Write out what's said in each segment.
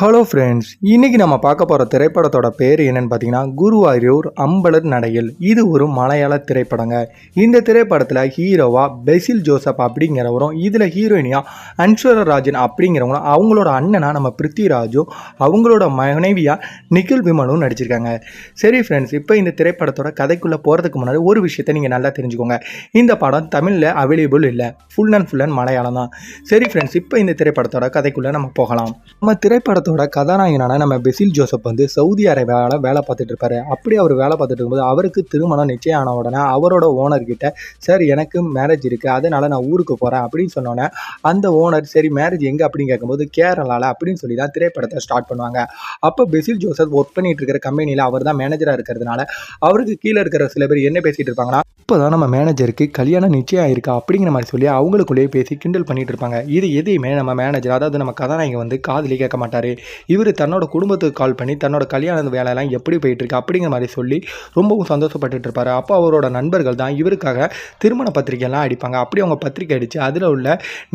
Hello friends இன்றைக்கி நம்ம பார்க்க போகிற திரைப்படத்தோட பேர் என்னென்னு பார்த்தீங்கன்னா குருவாயூர் அம்பலர் நடையில். இது ஒரு மலையாள திரைப்படங்க. இந்த திரைப்படத்தில் ஹீரோவா பெசில் ஜோசப் அப்படிங்கிறவரும் இதில் ஹீரோயினியாக அன்ஸ்வர ராஜன் அப்படிங்கிறவங்களும் அவங்களோட அண்ணனா நம்ம பிருத்திவிராஜும் அவங்களோட மனைவியாக நிகில் விமலும் நடிச்சிருக்காங்க. சரி ஃப்ரெண்ட்ஸ் இப்போ இந்த திரைப்படத்தோட கதைக்குள்ளே போகிறதுக்கு முன்னாடி ஒரு விஷயத்தை நீங்கள் நல்லா தெரிஞ்சுக்கோங்க. இந்த படம் தமிழில் அவைலபிள் இல்லை. Full and full and Malayalam தான். சரி ஃப்ரெண்ட்ஸ் இப்போ இந்த திரைப்படத்தோட கதைக்குள்ளே நம்ம போகலாம். நம்ம படத்தோட கதாநாயகனான நம்ம பெசில் ஜோசப் வந்து சவுதி அரேபியாவில் வேலை பார்த்துட்டு இருப்பாரு. அப்படி அவர் வேலை பார்த்துட்டு இருக்கும்போது அவருக்கு திருமணம் நிச்சயம் ஆன உடனே அவரோட ஓனர் கிட்ட சார் எனக்கு மேரேஜ் இருக்கு அதனால நான் ஊருக்கு போறேன் அப்படின்னு சொன்னோன்னே அந்த ஓனர் சரி மேரேஜ் எங்க? அப்படின்னு கேட்கும்போது கேரளால அப்படின்னு சொல்லி தான் திரைப்படத்தை ஸ்டார்ட் பண்ணுவாங்க. அப்போ பெசில் ஜோசப் ஒர்க் பண்ணிட்டு இருக்கிற கம்பெனியில் அவர் தான் மேனேஜராக இருக்கிறதுனால அவருக்கு கீழே இருக்கிற சில பேர் என்ன பேசிட்டு இருப்பாங்கன்னா இப்போதான் நம்ம மேனேஜருக்கு கல்யாணம் நிச்சயம் ஆயிருக்கா? அப்படிங்கிற மாதிரி சொல்லி அவங்களுக்குள்ளேயே பேசி கிண்டல் பண்ணிட்டு இருப்பாங்க. இது எதையுமே நம்ம மேனேஜர் அதாவது நம்ம கதாநாயகன் வந்து காதலி கேட்க மாட்டாரு. இவர் தன்னோட குடும்பத்துக்கு கால் பண்ணி தன்னோட கல்யாண வேலையெல்லாம் எப்படி போயிட்டுருக்கு அப்படிங்கிற மாதிரி சொல்லி ரொம்பவும் சந்தோஷப்பட்டுட்டு இருப்பார். அப்போ அவரோட நண்பர்கள் தான் இவருக்காக திருமண பத்திரிகைலாம் அடிப்பாங்க. அப்படி அவங்க பத்திரிக்கை அடிச்சு அதில் உள்ள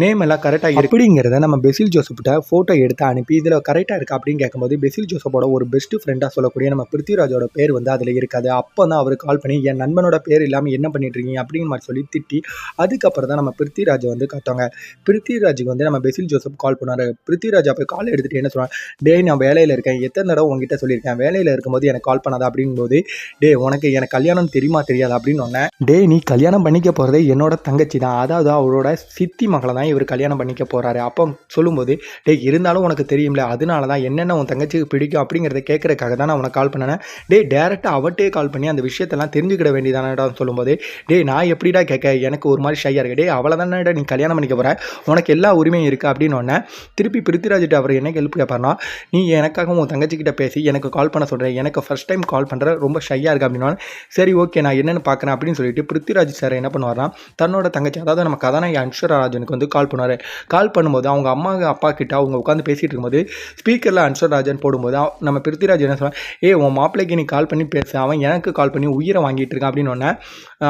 நேம் எல்லாம் கரெக்டாக அப்படிங்கிறத நம்ம பெசில் ஜோசப்கிட்ட ஃபோட்டோ எடுத்து அனுப்பி இதில் கரெக்டாக இருக்கா அப்படின்னு கேட்கும்போது பெசில் ஜோசப்போட ஒரு பெஸ்ட் ஃப்ரெண்டாக சொல்லக்கூடிய நம்ம பிருத்திராஜோட பேர் வந்து அதில் இருக்காது. அப்போ தான் அவர் கால் பண்ணி என் நண்பனோட பேர் இல்லாமல் என்ன பண்ணிட்டு இருக்கீங்க? அப்படிங்கிற மாதிரி சொல்லி திட்டி அதுக்கப்புறம் தான் நம்ம பிருத்திராஜை வந்து காட்டுவாங்க. பிருத்திராஜுக்கு வந்து நம்ம பெசில் ஜோசப் கால் பண்ணார் பிருத்திவிராஜ் அப்போ கால் எடுத்துகிட்டு என்ன சொல்லுவாங்க டேய் நான் வேலையில் இருக்கேன். எத்தனை தடவை உங்ககிட்ட சொல்லியிருக்கேன்? வேலையில் இருக்கும்போது எனக்கு கால் பண்ணாத அப்படிங்கும்போது டே உனக்கு எனக்கு கல்யாணம் தெரியுமா தெரியாது? அப்படின்னு சொன்னேன். டே நீ கல்யாணம் பண்ணிக்க போகிறதே என்னோட தங்கச்சி தான். அதாவது அவரோட சித்தி மகளை தான் இவர் கல்யாணம் பண்ணிக்க போகிறாரு அப்போ சொல்லும்போது டேய் இருந்தாலும் உனக்கு தெரியும்ல அதனால தான் என்னென்ன உன் தங்கச்சிக்கு பிடிக்கும் அப்படிங்கிறத கேட்கறதுக்காக தான் நான் உனக்கு கால் பண்ணினேன் டே டேரெக்டாக அவட்டே கால் பண்ணி அந்த விஷயத்தெல்லாம் தெரிஞ்சுக்கிட வேண்டியதானடா? சொல்லும்போது டேய் நான் எப்படிடா கேட்க? எனக்கு ஒரு மாதிரி ஷையாக இருக்கு. டே அவளை தானடா நீ கல்யாணம் பண்ணிக்க போகிற உனக்கு எல்லா உரிமையும் இருக்குது அப்படின்னு ஒன்னே திருப்பி பிருத்திராஜிட்ட அவர் என்ன ஹெல்ப் சொல்கிறாருன்னா நீ எனக்காக உன் தங்கச்சிக்கிட்ட பேசி எனக்கு கால் பண்ண சொல்கிறேன் எனக்கு ஃபர்ஸ்ட் டைம் கால் பண்ணுற ரொம்ப ஷையாக இருக்குது அப்படின்னா சரி ஓகே நான் என்னென்னு பார்க்குறேன் அப்படின்னு சொல்லிட்டு பிருத்திராஜ் சார் என்ன பண்ணுவார்னா தன்னோட தங்கச்சி அதாவது நம்ம கதாநாயகி அன்ஸ்வரராஜனுக்கு வந்து கால் பண்ணுவார். கால் பண்ணும்போது அவங்க அம்மா அப்பா கிட்ட அவங்க உட்காந்து பேசிகிட்டு இருக்கும்போது ஸ்பீக்கரில் அன்ஸ்வரராஜன் போடும்போது நம்ம பிருத்திராஜ் என்ன சொல்லுவாங்க ஏ உன் மாப்பிள்ளைக்கு நீ கால் பண்ணி பேச அவன் எனக்கு கால் பண்ணி உயிரை வாங்கிட்டு இருக்கான் அப்படின்னு ஒன்னே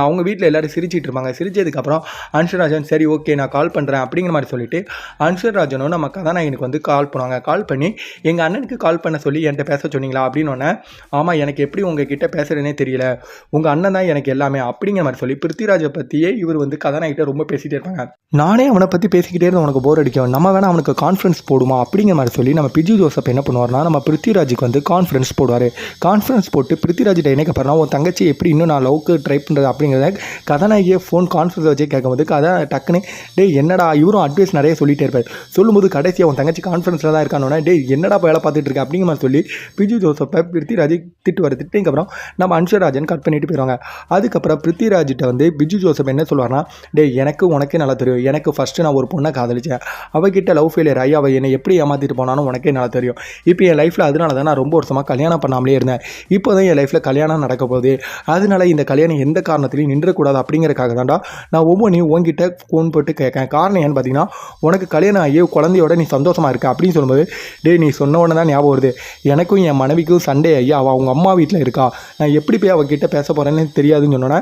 அவங்க வீட்டில் எல்லோரும் சிரிச்சிட்டு இருப்பாங்க. சிரிச்சதுக்கப்புறம் அன்ஸ்வரராஜன் சரி ஓகே நான் கால் பண்ணுறேன் அப்படிங்கிற மாதிரி சொல்லிட்டு அன்ஸ்வரராஜனும் நம்ம கதாநாயகனுக்கு வந்து கால் பண்ணுவாங்க. கால் பண்ணி எங்கள் அண்ணனுக்கு கால் பண்ண சொல்லி என்கிட்ட பேச சொன்னீங்களா அப்படின்னு ஒன்னே ஆமாம் எனக்கு எப்படி உங்ககிட்ட பேசுகிறேனே தெரியல. உங்கள் அண்ணன் தான் எனக்கு எல்லாமே. அப்படிங்கிற மாதிரி சொல்லி பிருத்திராஜை பற்றியே இவர் வந்து கதாநாயகிட்ட ரொம்ப பேசிகிட்டே இருப்பாங்க. நானே அவனை பற்றி பேசிக்கிட்டே இருந்து உனக்கு போர் அடிக்கும். நம்ம வேணால் அவனுக்கு கான்ஃபரன்ஸ் போடுமா அப்படிங்கிற மாதிரி சொல்லி நம்ம பிஜு ஜோசப் என்ன பண்ணுவார்னா நம்ம பிருத்திராஜுக்கு வந்து கான்ஃபரன்ஸ் போடுவார். கான்ஃபரன்ஸ் போட்டு பிருத்திராஜிட்ட என்ன கேட்பாருனா உன் தங்கச்சி எப்படி இன்னும் நான் லவ்க்கு ட்ரை பண்ணுறது அப்படிங்கிறத கதாநாயகியை ஃபோன் கான்ஃபரன்ஸ் வச்சு கேட்கும்போது கதை டக்குன்னு டே என்னடா? இவரும் அட்வைஸ் நிறைய சொல்லிட்டே இருப்பார். சொல்லும்போது கடைசியாக உன் தங்கச்சி கான்ஃபரன்ஸில் தான் இருக்கானோன்னா டேய் என்னடா வேலை பார்த்துட்டு இருக்க? அப்படிங்கிற மாதிரி சொல்லி பிஜு ஜோசப்பை பிருத்திராஜ் திட்டுவார் திட்டிங்கப்புறம் நம்ம அன்ஷராஜன் கட் பண்ணிட்டு போயிடுவாங்க அதுக்கப்புறம் பிருத்திராஜிட்ட வந்து பிஜு ஜோசப் என்ன சொல்லுவார்னா டேய் எனக்கு உனக்கே நல்லா தெரியும். எனக்கு ஃபஸ்ட்டு நான் ஒரு பொண்ணை காதலிச்சேன். அவகிட்ட லவ் ஃபெயிலியர் ஆகி அவள் என்னை எப்படி ஏமாற்றிட்டு போனாலும் உனக்கே நல்லா தெரியும். இப்போ என் லைஃப்பில் அதனால தான் நான் ரொம்ப வருஷமாக கல்யாணம் பண்ணாமலே இருந்தேன். இப்போ தான் என் லைஃப்பில் கல்யாணம் நடக்க போகுது. அதனால இந்த கல்யாணம் எந்த காரணத்துலையும் நின்றக்கூடாது அப்படிங்கிறக்காக தான்டா நான் ஒவ்வொன்றையும் உங்ககிட்ட ஃபோன் போட்டு கேட்கேன். காரணம் ஏன்னு பார்த்தீங்கன்னா உனக்கு கல்யாணம் ஆகி குழந்தையோட நீ சந்தோஷமாக இருக்க அப்படின்னு சொல்லும்போது டேய் நீ சொன்ன உடனே தான் ஞாபகம் வருது. எனக்கும் என் மனைவிக்கும் சண்டே ஐயா அவள் அவங்க அம்மா வீட்டில் இருக்கா? நான் எப்படி போய் அவகிட்ட பேச போகிறேன்னு தெரியாதுன்னு சொன்னோன்னே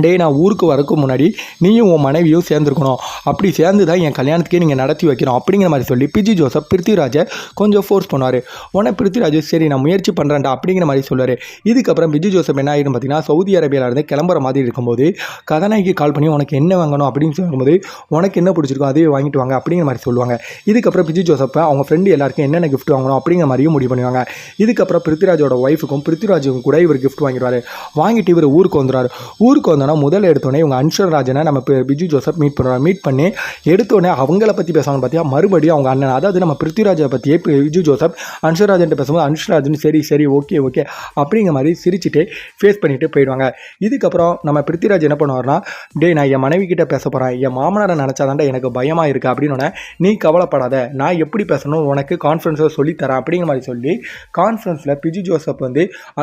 டேய் நான் ஊருக்கு வரக்கு முன்னாடி நீயும் உன் மனைவியும் சேர்ந்துருக்கணும். அப்படி சேர்ந்து தான் என் கல்யாணத்துக்கே நீங்கள் நடத்தி வைக்கணும் அப்படிங்கிற மாதிரி சொல்லி பிஜி ஜோசப் பிருத்திராஜை கொஞ்சம் ஃபோர்ஸ் பண்ணுவார். உடனே பிருத்திராஜ் சரி நான் முயற்சி பண்ணுறேன்டா அப்படிங்கிற மாதிரி சொல்லுவார். இதுக்கப்புறம் பிஜி ஜோசப் என்ன ஆகிடும் பார்த்தீங்கன்னா சவுதி அரேபியாவில் இருந்து கிளம்புற மாதிரி இருக்கும்போது கதாநாயகி கால் பண்ணி உனக்கு என்ன வாங்கணும் அப்படின்னு சொல்லும்போது உனக்கு என்ன பிடிச்சிருக்கோ அதே வாங்கிட்டு வாங்க அப்படிங்கிற மாதிரி சொல்லுவாங்க. இதுக்கப்புறம் பிஜி ஜோசப்பை அவங்க ஃப்ரெண்டு எல்லாருக்கும் என்னென்ன கிஃப்ட் வாங்கணும் அப்படிங்கிற மாதிரியும் முடிவு பண்ணுவாங்க. இதுக்கப்புறம் பிருத்திராஜோட ஒய்ஃபுக்கும் பிருத்திராஜுக்கும் கூட இவர் கிஃப்ட் வாங்கிடுவார். வாங்கிட்டு இவர் ஊருக்கு வந்துடுவார். ஊருக்கு வந்தோன்னா முதல் எடுத்தோடனே இவங்க அன்ஷராஜனை நம்ம பிஜு ஜோசப் மீட் பண்ணுறோம் மீட் பண்ணி எடுத்தோடனே அவங்கள பற்றி பேசுவாங்க பார்த்தியா மறுபடியும் அவங்க அண்ணன் அதாவது நம்ம பிருத்திராஜை பற்றியே பிஜு ஜோசப் அன்ஷராஜன் பேசும்போது அன்ஷராஜன் சரி சரி ஓகே ஓகே அப்படிங்கிற மாதிரி சிரிச்சுட்டு ஃபேஸ் பண்ணிட்டு போயிடுவாங்க. இதுக்கப்புறம் நம்ம பிருத்திராஜ் என்ன பண்ணுவார்னா டேய் நான் என் மனைவி கிட்ட பேச போகிறேன் என் மாமனாரை நினச்சாதாண்டா எனக்கு பயமாக இருக்குது அப்படின்னு நீ கவலைப்படாத. நான் எப்படி பேசணும்? உனக்கு கான்ஃபரன்ஸில் சொல்லித்தரேன் அப்படிங்கிற மாதிரி சொல்லி கான்ஃபரன்ஸில் பிஜு ஜோசப் வந்து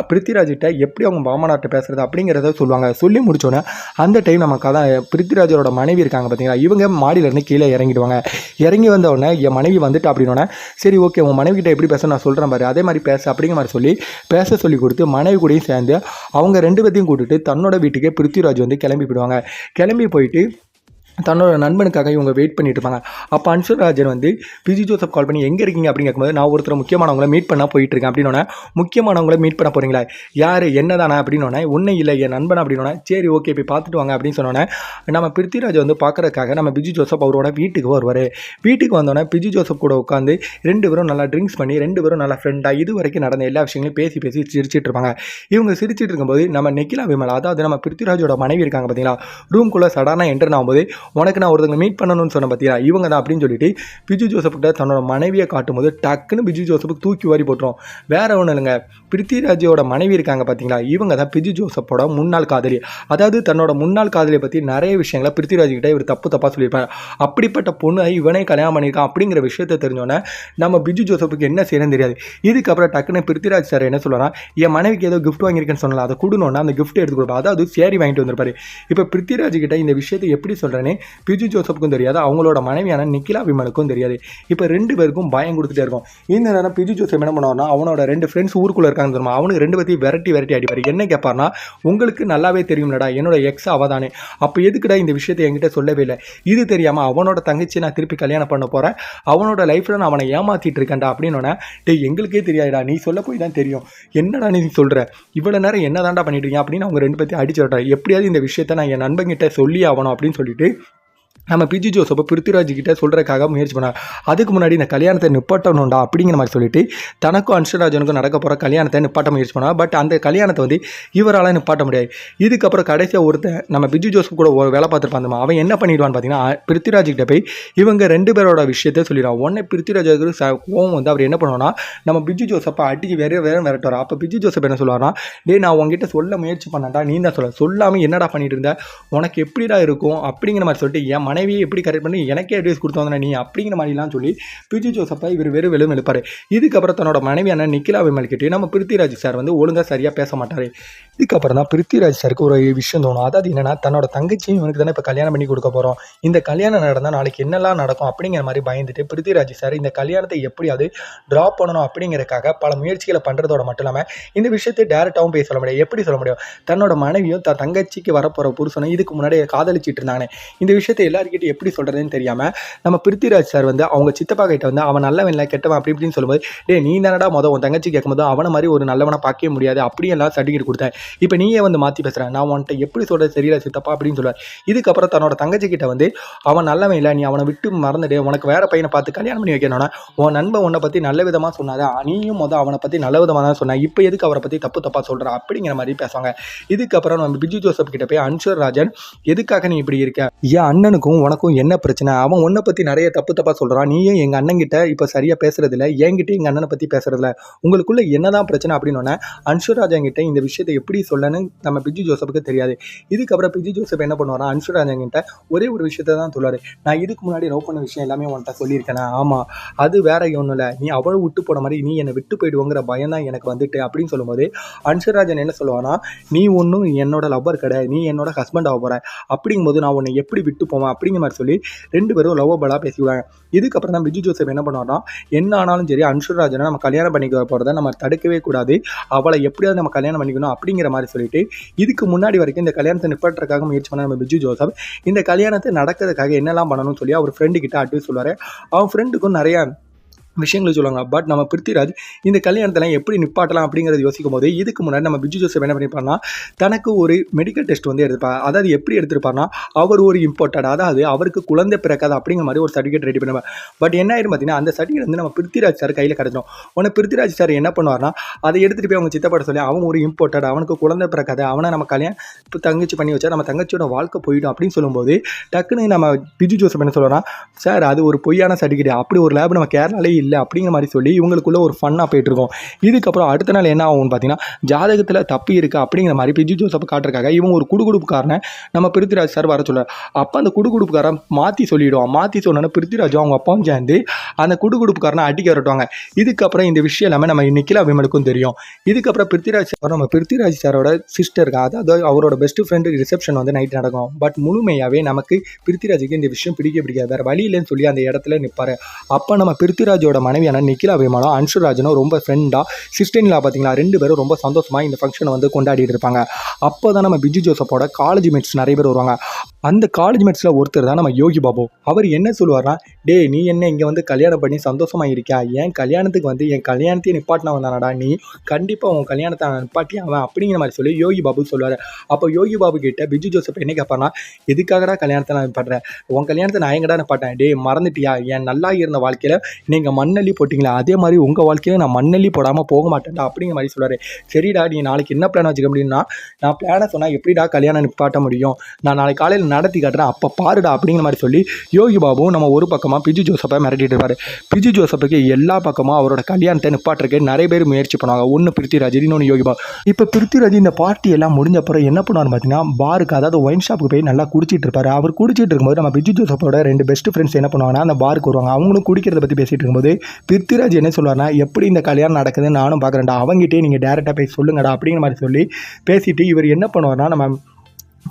பிருத்திராஜ்கிட்ட எப்படி அவங்க மாமனார்கிட்ட பேசுறது? அப்படிங்கிறத சொல்லுவாங்க. சொல்லி முடிச்சோன்னே அந்த டைம் நம்ம கதை பிருத்திராஜரோட மனைவி இருக்காங்க பார்த்தீங்களா இவங்க மாடியிலேருந்து கீழே இறங்கிடுவாங்க. இறங்கி வந்த உடனே என் மனைவி வந்துட்டு அப்படின்னோடனே சரி ஓகே உன் மனைவி கிட்ட எப்படி பேச நான் சொல்கிறேன் பாரு. அதே மாதிரி பேச அப்படிங்கிற மாதிரி சொல்லி பேச சொல்லி கொடுத்து மனைவி கூடயும் சேர்ந்து அவங்க ரெண்டு பேர்த்தையும் கூட்டிட்டு தன்னோட வீட்டுக்கே பிருத்திராஜ் வந்து கிளம்பி போயிடுவாங்க. கிளம்பி போயிட்டு தன்னோட நண்பனுக்காக இவங்க வெயிட் பண்ணிட்டு இருப்பாங்க. அப்போ அன்சுராஜன் வந்து பிஜி ஜோசப் கால் பண்ணி எங்கே இருக்கீங்க? அப்படின்னு கேட்கும்போது நான் ஒருத்தர் முக்கியமானவங்கள மீட் பண்ண போயிட்டு இருக்கேன் அப்படின்னோடனே முக்கியமானவங்கள மீட் பண்ண போகிறீங்களா யார்? என்னதானா? அப்படின்னோடனே ஒன்றும் இல்லை என் நண்பன். அப்படின்னோடனே சரி ஓகே போய் பார்த்துட்டு வாங்க. அப்படின்னு சொன்னோன்னே நம்ம பிருத்திராஜ் வந்து பார்க்கறதுக்காக நம்ம பிஜி ஜோசப் அவரோட வீட்டுக்கு வருவார். வீட்டுக்கு வந்தோடனே பிஜி ஜோசப் கூட உட்காந்து ரெண்டு பேரும் நல்லா ட்ரிங்க்ஸ் பண்ணி ரெண்டு பேரும் நல்லா ஃப்ரெண்டாக இது வரைக்கும் நடந்த எல்லா விஷயங்களையும் பேசி பேசி சிரிச்சிட்டு இருப்பாங்க. இவங்க சிரிச்சிட்டு இருக்கும்போது நம்ம நெக்கிலா விமலா அதாவது நம்ம பிருத்திராஜோட மனைவி இருக்காங்க பார்த்தீங்களா ரூம்குள்ளே சடானாக என்டர் ஆகும்போது உனக்கு நான் ஒருத்தங்க மீட் பண்ணணும்னு சொன்ன பார்த்தீங்களா இவங்க தான் அப்படின்னு சொல்லிட்டு பிஜு ஜோசப் கிட்ட தன்னோட மனைவியை காட்டும் போது டக்குன்னு பிஜு ஜோசப்புக்கு தூக்கி வாரி போட்டுரும். வேற ஒன்றும் இல்லைங்க. பிருத்திராஜோட மனைவி இருக்காங்க பார்த்தீங்களா இவங்க தான் பிஜு ஜோசப்போட முன்னாள் காதலி. அதாவது தன்னோட முன்னாள் காதலியை பற்றி நிறைய விஷயங்களை பிருத்திராஜ் கிட்ட இவர் தப்பு தப்பாக சொல்லியிருப்பார். அப்படிப்பட்ட பொண்ணை இவனே கல்யாணம் பண்ணியிருக்கான் அப்படிங்கிற விஷயத்தை தெரிஞ்சோன்னே நம்ம பிஜு ஜோசப்புக்கு என்ன செய்யணும் தெரியாது. இதுக்கப்புறம் டக்குன்னு பிருத்திராஜ் சார் என்ன சொல்லுவாரா என் மனைவிக்கு ஏதோ கிஃப்ட் வாங்கியிருக்கேன்னு சொன்னல அதை கொடுனோன்னா அந்த கிஃப்ட் எடுத்து கொடுப்பா. அதாவது சேரி வாங்கிட்டு வந்திருப்பாரு. இப்போ பிருத்திராஜ் கிட்ட இந்த விஷயத்தை எப்படி சொல்கிறேன்னு பிஜு ஜோசப்புக்கும் தெரியாது அவங்களோட மனைவியான நிக்கிலா விமனுக்கும் தெரியாது. இப்போ ரெண்டு பேருக்கும் பயம் கொடுத்துட்டே இருக்கும். இந்த நேரம் பிஜு ஜோசப் என்ன பண்ணுவார்னா அவனோட ரெண்டு ஃப்ரெண்ட்ஸ் ஊருக்குள்ளே இருக்காங்க தெரியுமா அவனுக்கு ரெண்டு பற்றி விரட்டி வெரைட்டி அடிப்பார். என்ன கேட்பார்னா உங்களுக்கு நல்லாவே தெரியும்லடா என்னோட எக்ஸ் அவதானே. அப்போ எதுக்குடா இந்த விஷயத்தை என்கிட்ட சொல்லவே இல்லை? இது தெரியாமல் அவனோட தங்கச்சி நான் திருப்பி கல்யாணம் பண்ண போகிறேன் அவனோட லைஃப்பில் நான் அவனை ஏமாற்றிட்டு இருக்கேன்டா அப்படின்னோடனே டேய் எங்களுக்கே தெரியாதுடா நீ சொல்ல போய் தான் தெரியும். என்னடா நீ சொல்கிற இவ்வளோ நேரம் என்ன தாண்டா பண்ணிட்டு இருக்கீங்க? அப்படின்னு அவங்க ரெண்டு பேர்த்தையும் அடிச்சு விட்றேன் எப்படியாவது இந்த விஷயத்தை நான் என் நண்பங்கிட்ட சொல்லி ஆகணும் அப்படின்னு சொல்லிட்டு நம்ம பிஜி ஜோசப்பை பிருத்திராஜ் கிட்ட சொல்கிறதுக்காக முயற்சி பண்ணார். அதுக்கு முன்னாடி இந்த கல்யாணத்தை நிப்பாட்டணும்டா அப்படிங்கிற மாதிரி சொல்லிட்டு தனக்கும் அன்ஷராஜனுக்கும் நடக்க போகிற கல்யாணத்தை நிப்பாட்ட முயற்சி பண்ணார். பட் அந்த கல்யாணத்தை வந்து இவரால் நிப்பாட்ட முடியாது. இதுக்கப்புறம் கடைசியாக ஒருத்தன் நம்ம பிஜு ஜோசப் கூட ஒரு வேலை பார்த்துருப்பான் அவன் என்ன பண்ணிடுவான்னு பார்த்தீங்கன்னா பிருத்திராஜ் கிட்ட போய் இவங்க ரெண்டு பேரோட விஷயத்தை சொல்லிடுவான். உடனே பிருத்திராஜுக்கு ச கோவம் வந்து அவர் என்ன பண்ணுவோன்னா நம்ம பிஜு ஜோசப்பை அடிச்சு வேற வேற விரட்டுவார் அப்போ பிஜு ஜோசப் என்ன சொல்லுவார்னா டே நான் உங்ககிட்ட சொல்ல முயற்சி பண்ணேன்டா நீ தான் சொல்ல. சொல்லாமல் என்னடா பண்ணிட்டு இருந்த? உனக்கு எப்படிடா இருக்கும்? அப்படிங்கிற மாதிரி சொல்லிட்டு என் மனைவியை எப்படி கரெக்ட் பண்ணி எனக்கே அட்வைஸ் கொடுத்து வந்தேன் நீ அப்படிங்கிற மாதிரிலாம் சொல்லி பிஜி ஜோசப்பா இவர் வெறும் வெளும் எழுப்பார். இதுக்கப்புறம் தன்னோட மனைவியான நிக்கிலா விமல் கிட்டே நம்ம பிருத்திராஜ் சார் வந்து ஒழுங்காக சரியாக பேச மாட்டார். இதுக்கப்புறம் தான் பிருத்திராஜ் சாருக்கு ஒரு விஷயம் தோணும். அதாவது என்னென்னா தன்னோட தங்கச்சியும் இவனுக்கு தானே இப்போ கல்யாணம் பண்ணி கொடுக்க போகிறோம் இந்த கல்யாணம் நடந்தால் நாளைக்கு என்னெல்லாம் நடக்கும் அப்படிங்கிற மாதிரி பயந்துட்டு பிருத்திராஜ் சார் இந்த கல்யாணத்தை எப்படியாவது ட்ராப் பண்ணணும் அப்படிங்கிறதுக்காக பல முயற்சிகளை பண்ணுறதோட மட்டும் இல்லாமல் இந்த விஷயத்தை டேரெக்டாகவும் பேச சொல்ல முடியாது. எப்படி சொல்ல முடியும்? தன்னோட மனைவியும் தன் தங்கச்சிக்கு வரப்போகிற புருஷனும் இதுக்கு முன்னாடி காதலிச்சிட்டு இருந்தானே. இந்த விஷயத்தை எல்லாருக்கிட்டையும் எப்படி சொல்கிறதுன்னு தெரியாமல் நம்ம பிருத்திராஜ் சார் வந்து அவங்க சித்தப்பா கிட்ட வந்து அவன் நல்லவன் இல்லை கெட்டவன் அப்படி இப்படின்னு சொல்லும்போது டே நீ தானடா மொதல் உன் தங்கச்சி கேட்கும்போது அவனை மாதிரி ஒரு நல்லவனை பார்க்கவே முடியாது. அப்படியெல்லாம் சர்டிஃபிகேட் கொடுத்தேன். இப்போ நீயே வந்து மாற்றி பேசுகிறேன் நான் உன்கிட்ட எப்படி சொல்கிறது தெரியல சித்தப்பா அப்படின்னு சொல்லுவார் இதுக்கப்புறம் தன்னோட தங்கச்சி கிட்ட வந்து அவன் நல்லவன் இல்லை நீ அவனை விட்டு மறந்துடு. உனக்கு வேற பையனை பார்த்து கல்யாணம் பண்ணி வைக்கணும்னா உன் நண்பன் உன்னை பற்றி நல்ல விதமாக சொன்னாரு. நீயும் மொதல் அவனை பற்றி நல்ல விதமாக தான் சொன்னேன் இப்போ எதுக்கு அவரை பற்றி தப்பு தப்பாக சொல்கிறா அப்படிங்கிற மாதிரி பேசுவாங்க. இதுக்கப்புறம் நம்ம பிஜு ஜோசப் கிட்ட போய் அன்ஷர் ராஜன் எதுக்காக நீ இப்படி இருக்க? என் அண்ணனுக்கும் உனக்கும் என்ன பிரச்சனை? அவன் உன்னை பற்றி நிறைய தப்பு தப்பாக சொல்கிறான் நீயும் எங்கள் அண்ணன் கிட்ட இப்போ சரியாக பேசுறதில்ல. என்கிட்ட எங்கள் அண்ணனை பற்றி பேசுறதில்ல. உங்களுக்குள்ள என்னதான் பிரச்சனை? அப்படின்னு அன்ஷர் ராஜன் கிட்ட இந்த விஷயத்தை எப்படி சொல்லணும்னு நம்ம பிஜி ஜோசப்புக்கு தெரியாது. இதுக்கப்புறம் பிஜி ஜோசப் என்ன பண்ணுவாரா அன்ஷர் ஒரே ஒரு விஷயத்தை தான் சொல்லுவார். நான் இதுக்கு முன்னாடி லவ் பண்ண விஷயம் எல்லாமே உன்கிட்ட சொல்லியிருக்கேன்? ஆமாம் அது வேற ஒன்றும் இல்லை. நீ அவ்வளோ விட்டு போன மாதிரி நீ என்னை விட்டு போயிடுவோங்கிற பயம் தான் எனக்கு வந்துட்டு அப்படின்னு சொல்லும்போது அன்சுராஜன் என்ன சொல்லுவானா நீ ஒன்றும் என்னோட லவ்வர் கிடையாது. நீ என்னோட ஹஸ்பண்ட் ஆக போகிற அப்படிங்கும்போது நான் உன்னை எப்படி விட்டு போவேன் அப்படிங்கிற மாதிரி சொல்லி ரெண்டு பேரும் லவ்வபலாக பேசிவிடுவாங்க இதுக்கப்புறம் தான் பிஜு ஜோசப் என்ன பண்ணுவார்னா என்ன ஆனாலும் சரி அன்சுராஜனை நம்ம கல்யாணம் பண்ணிக்க போகிறத நம்ம தடுக்கவே கூடாது. அவளை எப்படியாவது நம்ம கல்யாணம் பண்ணிக்கணும் அப்படிங்கிற மாதிரி சொல்லிட்டு இதுக்கு முன்னாடி வரைக்கும் இந்த கல்யாணத்தை நிப்பாட்டுறதுக்காக முயற்சி பண்ண நம்ம பிஜு ஜோசப் இந்த கல்யாணத்தை நடக்கிறதுக்காக என்னெல்லாம் பண்ணணும்னு சொல்லி அவர் ஃப்ரெண்டு கிட்ட அட்வைஸ் சொல்லுவார். அவன் ஃப்ரெண்டுக்கும் நிறைய விஷயங்களை சொல்லுவாங்க. பட் நம்ம பிருத்திராஜ் இந்த கல்யாணத்தெல்லாம் எப்படி நிப்பாட்டலாம் அப்படிங்கிறது யோசிக்கும் போது இதுக்கு முன்னாடி நம்ம பிஜு ஜோசப் என்ன பண்ணியிருப்பார்னா தனக்கு ஒரு மெடிக்கல் டெஸ்ட் வந்து எடுத்துப்பார் அதாவது எப்படி எடுத்திருப்பார்னா அவர் ஒரு இம்பார்ட்டட் அதாவது அவருக்கு குழந்தை பிறக்காது அப்படிங்கிற மாதிரி ஒரு சர்டிஃபிகேட் ரெடி பண்ணுவார். பட் என்ன ஆயிரும் பார்த்தீங்கன்னா அந்த சர்டிஃபிகேட் வந்து நம்ம பிருத்திராஜ் சார் கையில் கிடச்சிடும். உடனே பிருத்திராஜ் சார் என்ன பண்ணுவார்னா அதை எடுத்துகிட்டு போய் அவங்க சித்தப்பட சொல்லி அவன் ஒரு இம்பார்ட்டட் அவனுக்கு குழந்தை பிறக்காது அவனை நம்ம கல்யாணம் இப்போ தங்கச்சி பண்ணி வச்சா நம்ம தங்கச்சியோட வாழ்க்கை போயிடும் அப்படின்னு சொல்லும்போது டக்குன்னு நம்ம பிஜு ஜோசப் என்ன சொல்கிறோன்னா சார் அது ஒரு பொய்யான சர்டிஃபிகேட் அப்படி ஒரு லேப் நம்ம கேரளாலே இல்லை அப்படிங்கிற மாதிரி சொல்லி இவங்களுக்குள்ள ஒரு ஃபன்னாக போயிட்டுருக்கோம் இதுக்கப்புறம் அடுத்த நாள் என்ன ஆகும்னு பார்த்தீங்கன்னா ஜாதகத்தில் தப்பி இருக்குது அப்படிங்கிற மாதிரி பிஜு ஜோசப் காட்டுறக்காக இவங்க ஒரு குடுகுடுப்புக்காரனை நம்ம பிருத்திராஜ் சார் வர சொல்கிறார் அப்போ அந்த குடுகுடுப்புக்காரன் மாற்றி சொல்லிவிடுவான் மாற்றி சொன்னோன்னே பிருத்திராஜும் அவங்க அப்பாவும் சேர்ந்து அந்த குடுகுடுப்புக்காரனை அடிக்க வரட்டுவாங்க. இதுக்கப்புறம் இந்த விஷயம் எல்லாமே நம்ம இன்னைக்கில விமலுக்கும் தெரியும். இதுக்கப்புறம் பிருத்திராஜ் சார் நம்ம பிருத்திராஜ் சாரோட சிஸ்டருக்கு அதாவது அவரோட பெஸ்ட் ஃப்ரெண்டு ரிசப்ஷன் வந்து நைட் நடக்கும். பட் முழுமையாகவே நமக்கு பிருத்திராஜுக்கு இந்த விஷயம் பிடிக்க பிடிக்காது. வேறு வழி இல்லைன்னு சொல்லி அந்த இடத்துல நிற்பார் அப்போ நம்ம பிருத்திராஜோட பிருத்திவிராஜோட மனைவியான நிக்கிலா விமானம் அன்ஷுராஜனும் ரொம்ப ஃப்ரெண்டாக சிஸ்டர்னிலா பார்த்தீங்களா ரெண்டு பேரும் ரொம்ப சந்தோஷமாக இந்த ஃபங்க்ஷனை வந்து கொண்டாடிட்டு இருப்பாங்க. அப்போ தான் நம்ம பிஜு ஜோசப்போட காலேஜ் மேட்ஸ் நிறைய பேர் வருவாங்க. அந்த காலேஜ் மேட்ஸில் ஒருத்தர் தான் நம்ம யோகி பாபு. அவர் என்ன சொல்லுவார்னா டே நீ என்ன இங்கே வந்து கல்யாணம் பண்ணி சந்தோஷமாக இருக்கியா என் கல்யாணத்துக்கு வந்து என் கல்யாணத்தையும் நிப்பாட்டின வந்தானடா நீ? கண்டிப்பாக உன் கல்யாணத்தை நிப்பாட்டி அவன் அப்படிங்கிற மாதிரி சொல்லி யோகி பாபு சொல்லுவார். அப்போ யோகி பாபு கிட்ட பிஜு ஜோசப் என்ன கேட்பார்னா எதுக்காகடா கல்யாணத்தை நான் நிப்பாட்டுறேன் உன் கல்யாணத்தை நான் எங்கடா நிப்பாட்டேன்? டே மறந்துட்டியா? என் நல்லா இருந்த வாழ்க்கையில் நீங்கள் மண்ணள்ளி போட்டிங்களா அதே மாதிரி உங்கள் வாழ்க்கையில் நான் மண்ணள்ளி போடாமல் போக மாட்டேன்டா அப்படிங்கிற மாதிரி சொல்லுவார். சரிடா நீ நாளைக்கு என்ன பிளான் வச்சுக்க அப்படின்னா நான் பிளானை சொன்னால் எப்படிடா கல்யாணம் நிப்பாட்ட முடியும்? நான் நாளைக்கு காலையில் நடத்தி காட்டுறேன் அப்போ பாருடா அப்படிங்கிற மாதிரி சொல்லி யோகி பாபுவும் நம்ம ஒரு பக்கமாக பிஜு ஜோசப்பை மிரட்டிட்டு இருப்பார். பிஜி ஜோசப்புக்கு எல்லா பக்கமும் அவரோட கல்யாணத்தை நிப்பாட்டுறதுக்கு நிறைய பேர் முயற்சி பண்ணுவாங்க. ஒன்று பிருத்திராஜ் இன்னொன்று யோகிபா இப்போ பிருத்திராஜ் இந்த பார்ட்டி எல்லாம் முடிஞ்ச அப்புறம் என்ன பண்ணுவார் பார்த்தீங்கன்னா பாருக்கு அதாவது ஒயின் ஷாப்புக்கு போய் நல்லா குடிச்சிட்டு இருப்பார். அவர் குடிச்சிட்டு இருக்கும்போது நம்ம பிஜி ஜோசப்போட ரெண்டு பெஸ்ட் ஃப்ரெண்ட்ஸ் என்ன பண்ணுவாங்கன்னா அந்த பாருக்கு வருவாங்க. அவங்களும் குடிக்கிறத பற்றி பேசிட்டு இருக்கும்போது பிருத்திராஜ் என்ன சொல்லுவார்னா எப்படி இந்த கல்யாணம் நடக்குதுன்னு நானும் பார்க்குறேன்டா அவங்ககிட்டே நீங்கள் டேரெக்டாக போய் சொல்லுங்கடா அப்படிங்கிற மாதிரி சொல்லி பேசிட்டு இவர் என்ன பண்ணுவார்னா நம்ம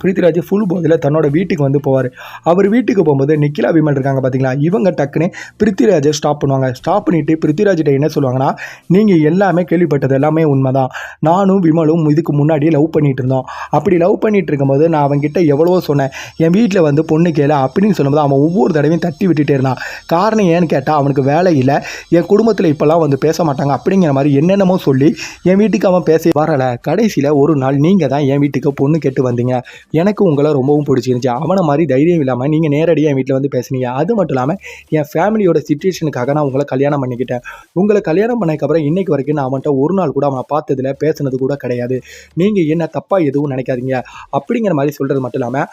பிரித்திராஜ் ஃபுல் போதில் தன்னோட வீட்டுக்கு வந்து போவார். அவர் வீட்டுக்கு போகும்போது நிக்கிலா விமல் இருக்காங்க பார்த்தீங்களா இவங்க டக்குன்னு பிருத்திராஜை ஸ்டாப் பண்ணுவாங்க. ஸ்டாப் பண்ணிவிட்டு பிருத்திராஜிட்ட என்ன சொல்லுவாங்கன்னா நீங்கள் எல்லாமே கேள்விப்பட்டது எல்லாமே உண்மைதான். நானும் விமலும் இதுக்கு முன்னாடி லவ் பண்ணிட்டு இருந்தோம். அப்படி லவ் பண்ணிட்டு இருக்கும்போது நான் அவங்ககிட்ட எவ்வளவோ சொன்னேன். என் வீட்டில் வந்து பொண்ணு கேளு அப்படின்னு சொல்லும்போது அவன் ஒவ்வொரு தடவையும் தட்டி விட்டுட்டே இருந்தான். காரணம் ஏன்னு கேட்டால் அவனுக்கு வேலை இல்லை. என் குடும்பத்தில் இப்போல்லாம் வந்து பேச மாட்டாங்க. அப்படிங்கிற மாதிரி என்னென்னமோ சொல்லி என் வீட்டுக்கு அவன் பேச வரலை. கடைசியில் ஒரு நாள் நீங்கள் தான் என் வீட்டுக்கு பொண்ணு கேட்டு வந்தீங்க. எனக்கு உங்களை ரொம்பவும் பிடிச்சிருந்துச்சி. அவனை மாதிரி தைரியம் இல்லாமல் நீங்கள் நேரடியாக என் வீட்டில் வந்து பேசுனீங்க. அது மட்டும் இல்லாமல் என் ஃபேமிலியோட சுச்சுவேஷனுக்காக நான் உங்களை கல்யாணம் பண்ணிக்கிட்டேன். உங்களை கல்யாணம் பண்ணதுக்கப்புறம் இன்னைக்கு வரைக்கும் நான் அவன்கிட்ட ஒரு நாள் கூட அவனை பார்த்ததில் பேசுனது கூட கிடையாது. நீங்கள் என்ன தப்பாக எதுவும் நினைக்காதீங்க. அப்படிங்கிற மாதிரி சொல்கிறது மட்டும் இல்லாமல்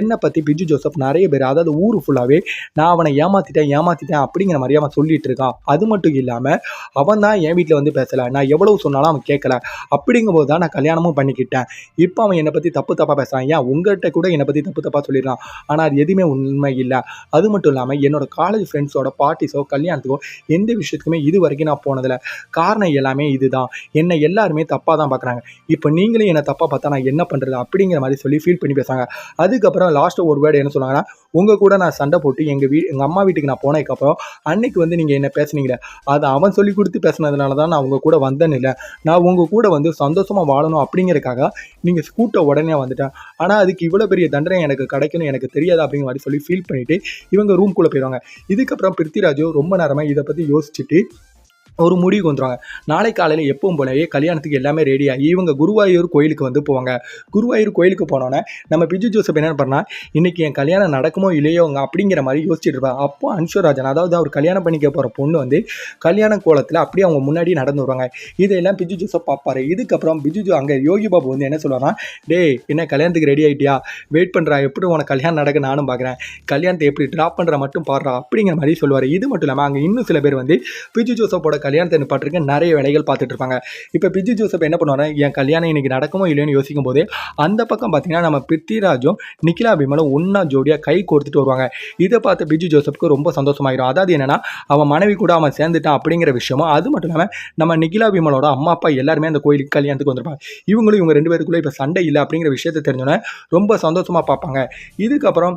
என்னை பற்றி பிஜு ஜோசப் நிறைய பேர் அதாவது ஊர் ஃபுல்லாகவே நான் அவனை ஏமாற்றிட்டேன் ஏமாற்றிட்டேன் அப்படிங்கிற மாதிரி அவன் சொல்லிட்டு இருக்கான். அது மட்டும் இல்லாமல் அவன் தான் என் வீட்டில் வந்து பேசலை. நான் எவ்வளவு சொன்னாலும் அவன் கேட்கல. அப்படிங்கும்போது தான் நான் கல்யாணமும் பண்ணிக்கிட்டேன். இப்போ அவன் என்னை பற்றி தப்பு தப்பாக பேசுகிறான் ஏன் உங்கள்கிட்ட கூட என்னை பற்றி தப்பு தப்பாக சொல்லிடுறான் ஆனால் அது எதுவுமே உண்மை இல்லை. அது மட்டும் இல்லாமல் என்னோட காலேஜ் ஃப்ரெண்ட்ஸோட பார்ட்டிஸோ கல்யாணத்துக்கோ எந்த விஷயத்துக்குமே இது வரைக்கும் நான் போனதில்ல. காரணம் எல்லாமே இதுதான். என்னை எல்லாருமே தப்பாக தான் பார்க்குறாங்க இப்போ நீங்களும் என்னை தப்பாக பார்த்தா நான் என்ன பண்ணுறது அப்படிங்கிற மாதிரி சொல்லி ஃபீல் பண்ணி பேசுகிறாங்க அதுக்கப்புறம் லாஸ்ட்டு ஒரு வேர்டு என்ன சொன்னாங்கன்னா உங்கள் கூட நான் சண்டை போட்டு எங்கள் வீ எங்கள் அம்மா வீட்டுக்கு நான் போனதுக்கப்புறம் அன்னைக்கு வந்து நீங்கள் என்ன பேசுனீங்களே அது அவன் சொல்லி கொடுத்து பேசுனதுனால தான் நான் உங்கள் கூட வந்தேன்னு இல்லை. நான் உங்கள் கூட வந்து சந்தோஷமாக வாழணும் அப்படிங்கிறதுக்காக நீங்கள் ஸ்கூட்டை உடனே வந்துட்டேன். ஆனால் அதுக்கு இவ்வளோ பெரிய தண்டனை எனக்கு கிடைக்கணும் எனக்கு தெரியாது அப்படிங்கிற மாதிரி சொல்லி ஃபீல் பண்ணிவிட்டு இவங்க ரூம்குள்ளே போயிடுவாங்க இதுக்கப்புறம் பிருத்திராஜோ ரொம்ப நேரமாக இதை பற்றி யோசிச்சுட்டு ஒரு முடிவுக்கு வந்துடுவாங்க நாளை காலையில் எப்பவும் போலவே கல்யாணத்துக்கு எல்லாமே ரெடியாகி இவங்க குருவாயூர் கோயிலுக்கு வந்து போவாங்க. குருவாயூர் கோயிலுக்கு போனோன்னே நம்ம பிஜு ஜோசப் என்ன பண்ணால் இன்றைக்கி என் கல்யாணம் நடக்குமோ இல்லையோங்க அப்படிங்கிற மாதிரி யோசிச்சுட்டு இருப்பாங்க அப்போ அன்ஸ்வராஜன் அதாவது அவர் கல்யாணம் பண்ணிக்க போகிற பொண்ணு வந்து கல்யாண கோலத்தில் அப்படியே அவங்க முன்னாடி நடந்து வருவாங்க. இதையெல்லாம் பிஜு ஜோசப் பார்ப்பாரு. இதுக்கப்புறம் பிஜு ஜோ அங்கே யோகி பாபு வந்து என்ன சொல்லுவாங்கன்னா டேய் என்ன கல்யாணத்துக்கு ரெடி ஆகிட்டியா வெயிட் பண்ணுறா எப்படி உனக்கு கல்யாணம் நடக்க நானும் பார்க்குறேன் கல்யாணத்தை எப்படி ட்ராப் பண்ணுற மட்டும் பாடுறா? அப்படிங்கிற மாதிரி சொல்லுவார். இது மட்டும் இல்லாமல் அங்கே இன்னும் சில பேர் வந்து பிஜு ஜோசப்போட கல்யாணத்தை நிப்பாட்டிருக்க நிறைய வேலைகள் பார்த்துட்டு இருப்பாங்க. இப்போ பிஜி ஜோசப் என்ன பண்ணுவாங்க என் கல்யாணம் இன்னைக்கு நடக்குமோ இல்லையோன்னு யோசிக்கும் போது அந்த பக்கம் பார்த்தீங்கன்னா நம்ம பிருத்திராஜும் நிக்கிலா பிமலும் ஒன்றா ஜோடியாக கை கொடுத்துட்டு வருவாங்க. இதை பார்த்து பிஜி ஜோசப்க்கு ரொம்ப சந்தோஷமாயிடும் அதாவது என்னென்னா அவன் மனைவி கூட அவன் சேர்ந்துட்டான் அப்படிங்கிற விஷயமும் அது மட்டும் இல்லாமல் நம்ம நிக்கிலா பிமலோட அம்மா அப்பா எல்லாருமே அந்த கோயிலுக்கு கல்யாணத்துக்கு வந்திருப்பாங்க. இவங்களும் இவங்க ரெண்டு பேருக்குள்ளே இப்போ சண்டை இல்லை அப்படிங்கிற விஷயத்தை தெரிஞ்சோன்னே ரொம்ப சந்தோஷமாக பார்ப்பாங்க. இதுக்கப்புறம்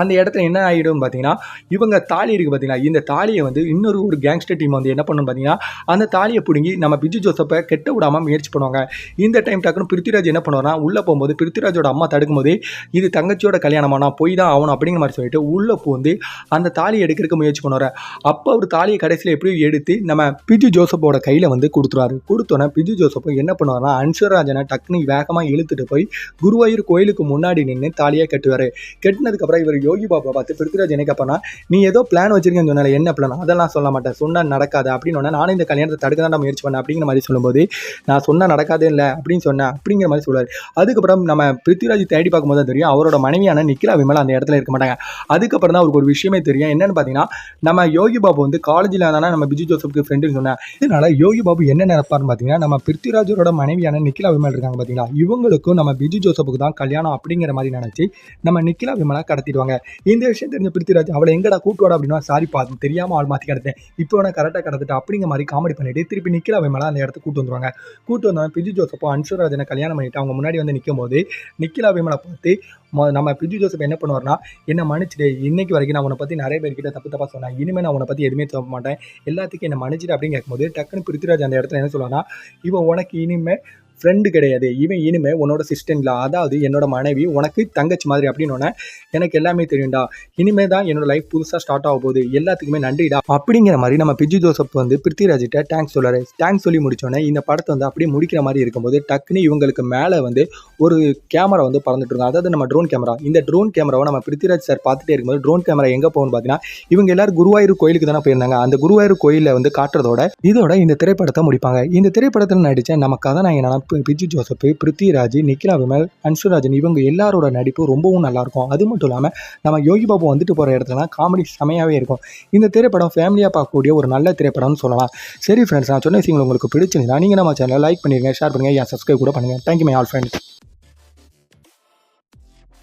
அந்த இடத்துல என்ன ஆகிடும் பார்த்தீங்கன்னா இவங்க தாலி இருக்குது பார்த்தீங்கன்னா இந்த தாலியை வந்து இன்னொரு ஒரு கேங்ஸ்டர் டீம் வந்து என்ன பண்ணும் பார்த்தீங்கன்னா அந்த தாலியை பிடுங்கி நம்ம பிஜு ஜோசப்பை கெட்ட விடாமல் முயற்சி பண்ணுவாங்க. இந்த டைம் டக்குன்னு பிருத்திராஜ் என்ன பண்ணுவார்னா உள்ளே போகும்போது பிருத்திராஜோட அம்மா தடுக்கும்போது இது தங்கச்சியோட கல்யாணமா நான் போய் தான் ஆகணும் அப்படிங்கிற மாதிரி சொல்லிட்டு உள்ளே பூந்து அந்த தாலியை எடுக்கிறதுக்கு முயற்சி பண்ணுவார். அப்போ அவர் தாலியை கடைசியில் எப்படியும் எடுத்து நம்ம பிஜு ஜோசப்போட கையில் வந்து கொடுத்துருவாரு. கொடுத்தோன்னே பிஜு ஜோசப் என்ன பண்ணுவார்னா அன்சுராஜனை டக்குனு வேகமாக இழுத்துட்டு போய் குருவாயூர் கோயிலுக்கு முன்னாடி நின்று தாலியாக கட்டுவார். கட்டினதுக்கப்புறம் இவர் யோகி பாபா பார்த்து பிருத்திராஜ் என்ன கேட்பானா நீ ஏதோ பிளான் வச்சிருக்கேன்னு சொன்னால என்ன பிளான் அதெல்லாம் சொல்ல மாட்டேன். சொன்னால் நடக்காது அப்படின்னு நானும் இந்த கல்யாணத்தை தடுக்க தான் முயற்சி பண்ணேன் அப்படிங்கிற மாதிரி சொல்லும்போது நான் சொன்னால் நடக்காதே இல்லை அப்படின்னு சொன்னேன் அப்படிங்கிற மாதிரி சொல்லுவார். அதுக்கப்புறம் நம்ம பிருத்திராஜ் தேடி பார்க்கும்போது தான் தெரியும் அவரோட மனைவியான நிக்கிலா விமலா அந்த இடத்துல இருக்க மாட்டாங்க. அதுக்கப்புறம் தான் அவருக்கு ஒரு விஷயமே தெரியும். என்னன்னு பார்த்தீங்கன்னா நம்ம யோகி பாபு வந்து காலேஜில் தானே நம்ம பிஜு ஜோசப்க்கு ஃப்ரெண்டுன்னு சொன்னேன். இதனால யோகி பாபு என்ன நினைப்பாருன்னு பார்த்தீங்கன்னா நம்ம பிருத்திராஜரோட மனைவியான நிக்கிலா விமல் இருக்காங்க பார்த்தீங்களா இவங்களுக்கும் நம்ம பிஜு ஜோசப்புக்கு தான் கல்யாணம் அப்படிங்கிற மாதிரி நினச்சி நம்ம நிக்கிலா விமலா கடத்திடுவாங்க. இந்த விஷயம் தெரிஞ்ச பிருத்திராஜ் அவளை எங்கடா கூட்டுவாடா அப்படின்னா சாரி பார்த்து தெரியாமல் ஆள் மாற்றி கிடத்தேன் இப்போ நான் கரெக்டாக கிடத்துட்டு அப்படிங்கிற மாதிரி காமெடி பண்ணிட்டு திருப்பி நிக்கிலா மேலே அந்த இடத்த கூட்டு வந்துருவாங்க. கூட்டு வந்தவன் பிஜு ஜோசப்போ அன்சுராஜனை கல்யாணம் பண்ணிட்டு அவங்க முன்னாடி வந்து நிற்கும் போது நிக்கிலா விமலை பார்த்து மொ- நம்ம பிஜு ஜோசப் என்ன பண்ணுவார்னா என்ன மன்னிச்சிடு இன்னைக்கு வரைக்கும் நான் உன்னை பற்றி நிறைய பேர்கிட்ட தப்பு தப்பாக சொன்னேன் இனிமேல் நான் உன்னை பற்றி எதுவுமே சொல்ல மாட்டேன். எல்லாத்துக்கும் என்ன மன்னிச்சிடு அப்படின்னு கேட்கும்போது டக்குன்னு பிருத்திராஜ் அந்த இடத்துல என்ன சொல்லுவாங்கன்னா இவன் உனக்கு இனிமேல் ஃப்ரெண்டு கிடையாது. இவன் இனிமே உன்னோட சிஸ்டன்ல அதாவது என்னோட மனைவி உனக்கு தங்கச்சி மாதிரி அப்படின்னு எனக்கு எல்லாமே தெரியும்டா. இனிமே தான் என்னோட லைஃப் புதுசாக ஸ்டார்ட் ஆக போகுது. எல்லாத்துக்குமே நன்றிடா. அப்படிங்கிற மாதிரி நம்ம பிஜு ஜோசப் வந்து பிருத்திராஜிட்ட தேங்க்ஸ் சொல்றாரு. தேங்க்ஸ் சொல்லி முடிச்சோன்னே இந்த படத்தை வந்து அப்படியே முடிக்கிற மாதிரி இருக்கும்போது டக்குன்னு இவங்களுக்கு மேலே வந்து ஒரு கேமரா வந்து பறந்துட்டு இருக்கும். அதாவது நம்ம ட்ரோன் கேமரா இந்த ட்ரோன் கேமராவை நம்ம பிருத்திராஜ் சார் பார்த்துட்டே இருக்கும்போது ட்ரோன் கேமரா எங்கே போகணும் பார்த்தீங்கன்னா இவங்க எல்லாரும் குருவாயூர் கோயிலுக்கு தானே போயிருந்தாங்க. அந்த குருவாயூர் கோயிலில் வந்து காட்டுறதோட இதோட இந்த திரைப்படத்தை முடிப்பாங்க. இந்த திரைப்படத்தில் நடித்த நம்ம நான் என்னன்னா பிஜு ஜோசப் பிருத்திராஜ் நிக்கிலா விமல் அன்சுராஜன் இவங்க எல்லாரோட நடிப்பு ரொம்பவும் நல்லாயிருக்கும். அது மட்டும் இல்லாமல் நம்ம யோகி பாபு வந்துட்டு போகிற இடத்துலலாம் காமெடி செமையாகவே இருக்கும். இந்த திரைப்படம் ஃபேமிலியாக பார்க்கக்கூடிய ஒரு நல்ல திரைப்படம்னு சொல்லலாம். சரி ஃப்ரெண்ட்ஸ் நான் சொன்ன விஷயங்கள் உங்களுக்கு பிடிச்சிருந்தா நீங்கள் நம்ம சேனலை லைக் பண்ணிடுங்க ஷேர் பண்ணுங்கள் ஏன் சப்ஸ்கிரைப் கூட பண்ணுங்கள் தேங்க்யூ மை ஆல் ஃப்ரெண்ட்ஸ்